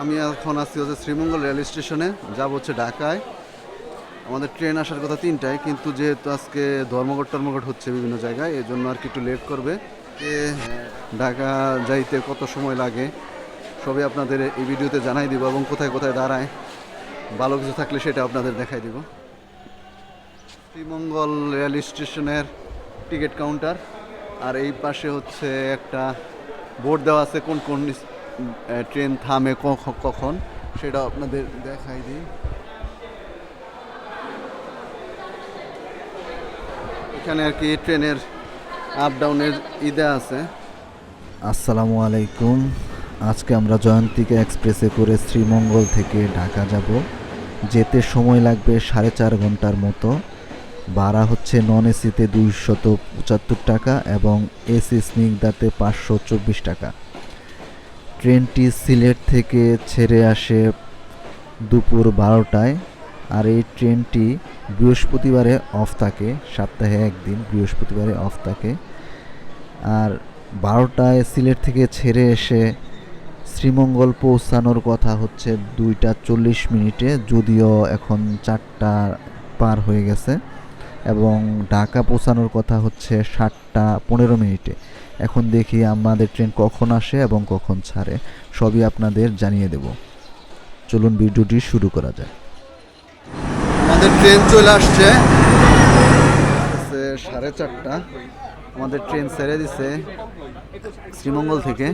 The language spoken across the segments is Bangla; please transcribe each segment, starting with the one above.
আমি এখন আছি হচ্ছে শ্রীমঙ্গল রেল স্টেশনে, যাব হচ্ছে ঢাকায়। আমাদের ট্রেন আসার কথা তিনটায়, কিন্তু যেহেতু আজকে ধর্মঘট টর্মঘট হচ্ছে বিভিন্ন জায়গায় এই জন্য আর কি একটু লেট করবে। ঢাকা যাইতে কত সময় লাগে, সবই আপনাদের এই ভিডিওতে জানাই দিব এবং কোথায় কোথায় দাঁড়ায়, ভালো কিছু থাকলে সেটা আপনাদের দেখাই দিব। শ্রীমঙ্গল রেল স্টেশনের টিকিট কাউন্টার, আর এই পাশে হচ্ছে একটা বোর্ড দেওয়া আছে, কোন কোন ট্রেন থামে কখ- কখন, সেটা আপনাদের দেখাই দিই। এখানে আর কি ট্রেনের আপ ডাউনের ইদে আছে। আসসালামু আলাইকুম। আজকে আমরা জয়ন্তিকা এক্সপ্রেসে করে শ্রীমঙ্গল থেকে ঢাকা যাব। যেতে সময় লাগবে সাড়ে চার ঘণ্টার মতো। ভাড়া হচ্ছে নন এসিতে দুইশত পঁচাত্তর টাকা এবং এসি স্নিগ্ধাতে পাঁচশো চব্বিশ টাকা। ট্রেনটি সিলেট থেকে ছেড়ে আসে দুপুর বারোটায় আর এই ট্রেনটি বৃহস্পতিবারে অফ থাকে, সপ্তাহে একদিন বৃহস্পতিবারে অফ থাকে। আর বারোটায় সিলেট থেকে ছেড়ে এসে শ্রীমঙ্গল পৌঁছানোর কথা হচ্ছে দুইটা চল্লিশ মিনিটে, যদিও এখন চারটা পার হয়ে গেছে। এবং ঢাকা পৌঁছানোর কথা হচ্ছে সাতটা পনেরো মিনিটে। এখন দেখি আমাদের ট্রেন কখন আসে এবং কখন ছাড়ে। সবই আপনাদের জানিয়ে দেব। চলুন ভিডিওটি শুরু করা যায় আমাদের ট্রেন চলে আসছে। সাড়ে চারটা। আমাদের ট্রেন ছেড়ে দিছে শ্রীমঙ্গল থেকে।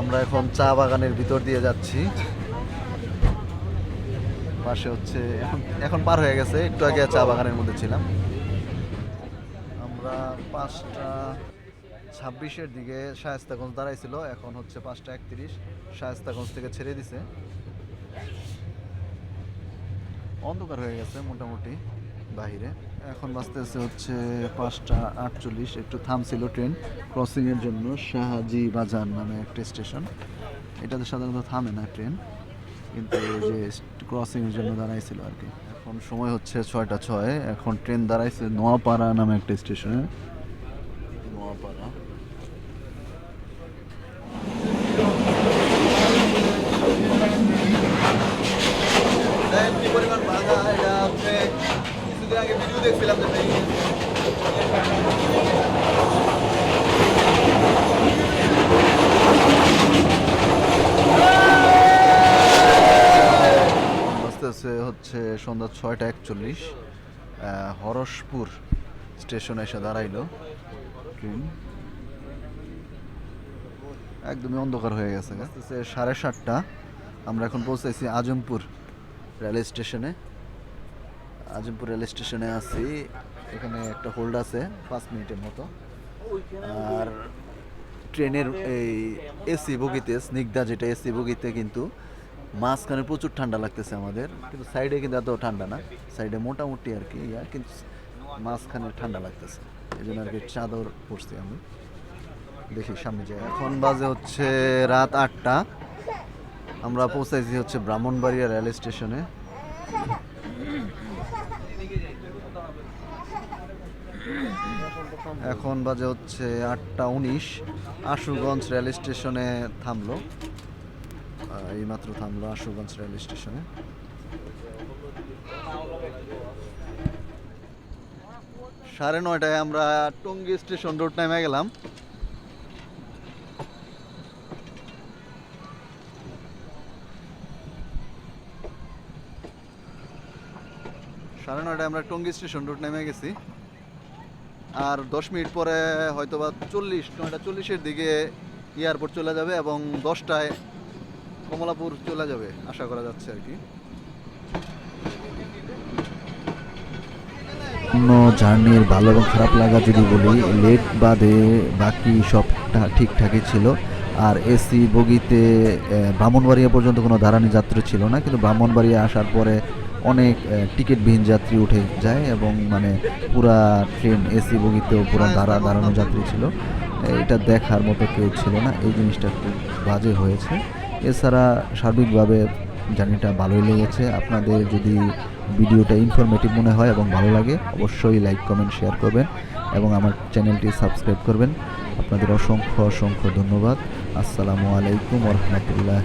আমরা এখন চা বাগানের ভিতর দিয়ে যাচ্ছি। পাশে হচ্ছে, এখন এখন পার হয়ে গেছে। একটু আগে চা বাগানের মধ্যে ছিলাম। আমরা পাঁচটা ছাব্বিশের দিকে শায়স্তাগঞ্জ দাঁড়াইছিল। এখন হচ্ছে পাঁচটা একত্রিশ। শায়স্তাগঞ্জ থেকে ছেড়ে দিছে। অন্ধকার হয়ে গেছে মোটামুটি বাহিরে। এখন বাঁচতেছে হচ্ছে পাঁচটা আটচল্লিশ। একটু থামছিল ট্রেন। ক্রসিংয়ের জন্য শাহাজি বাজার নামে একটা স্টেশন। এটাতে সাধারণত থামে না ট্রেন। কিন্তু যে ক্রসিংয়ের জন্য দাঁড়াইছিল আর কি। এখন সময় হচ্ছে ছয়টা ছয়। এখন ট্রেন দাঁড়াইছে নোয়াপাড়া নামে একটা স্টেশনে। নোয়াপাড়া। কি পরিমাণ বাধা? এটা আপনি কিছুদিন আগে ভিডিও দেখছিলাম যে ভেঙে গেছে। আস্তে হচ্ছে সন্ধ্যা ছয়টা একচল্লিশ হরসপুর স্টেশনে এসে দাঁড়াইলো। ট্রেন একদমই অন্ধকার হয়ে গেছে সাড়ে সাতটা, আমরা এখন পৌঁছেছি আজমপুর রেল স্টেশনে। আজমপুর রেল স্টেশনে আছি, এখানে একটা হোল্ড আছে পাঁচ মিনিটের মতো। আর ট্রেনের এই এসি বগিতে, স্নিগ্ধা যেটা এসি বগিতে কিন্তু মাঝখানে প্রচুর ঠান্ডা লাগতেছে আমাদের, কিন্তু সাইডে কিন্তু এত ঠান্ডা না। সাইডে মোটামুটি আর কি, ইয়া, কিন্তু মাঝখানে ঠান্ডা লাগতেছে। এই জন্য আর কি চাদর পরছি আমি। দেখি সামনে যাই। এখন বাজে হচ্ছে রাত আটটা। আমরা পৌঁছাইছি হচ্ছে ব্রাহ্মণবাড়িয়া রেল স্টেশনে। এখন বাজে হচ্ছে আটটা উনিশ। আশুগঞ্জ রেল স্টেশনে থামলো। এইমাত্র থামলো আশুগঞ্জ রেল স্টেশনে। সাড়ে নয়টায় আমরা টঙ্গী স্টেশন রোড নেমে গেলাম। সাড়ে নয়টায় আমরা টঙ্গী স্টেশন রোড নেমে গেছি। আর দশ মিনিট পরে হয়তো বা চল্লিশ, নয়টা চল্লিশের দিকে এয়ারপোর্ট চলে যাবে এবং দশটায় কমলাপুর চলে যাবে আশা করা যাচ্ছে আর কি। অন্য জার্নির ভালো এবং খারাপ লাগা যদি বলি লেট বাদে বাকি সবটা ঠিকঠাকই ছিল। আর এসি বগিতে ব্রাহ্মণবাড়িয়া পর্যন্ত কোনো দাঁড়ানি যাত্রী ছিল না কিন্তু ব্রাহ্মণবাড়িয়া আসার পরে অনেক টিকিটবিহীন যাত্রী উঠে যায় এবং মানে পুরা ট্রেন এসি বগিতেও পুরো দাঁড়া দাঁড়ানো যাত্রী ছিল। এটা দেখার মতো কেউ ছিল না। এই জিনিসটা একটু বাজে হয়েছে। এছাড়া সার্বিকভাবে জার্নিটা ভালোই লেগেছে। আপনাদের যদি ভিডিওটা ইনফরমেটিভ মনে হয় এবং ভালো লাগে, অবশ্যই লাইক কমেন্ট শেয়ার করবেন এবং আমার চ্যানেলটি সাবস্ক্রাইব করবেন। আপনাদের অসংখ্য অসংখ্য ধন্যবাদ। আসসালামু আলাইকুম রহমতুল্লাহ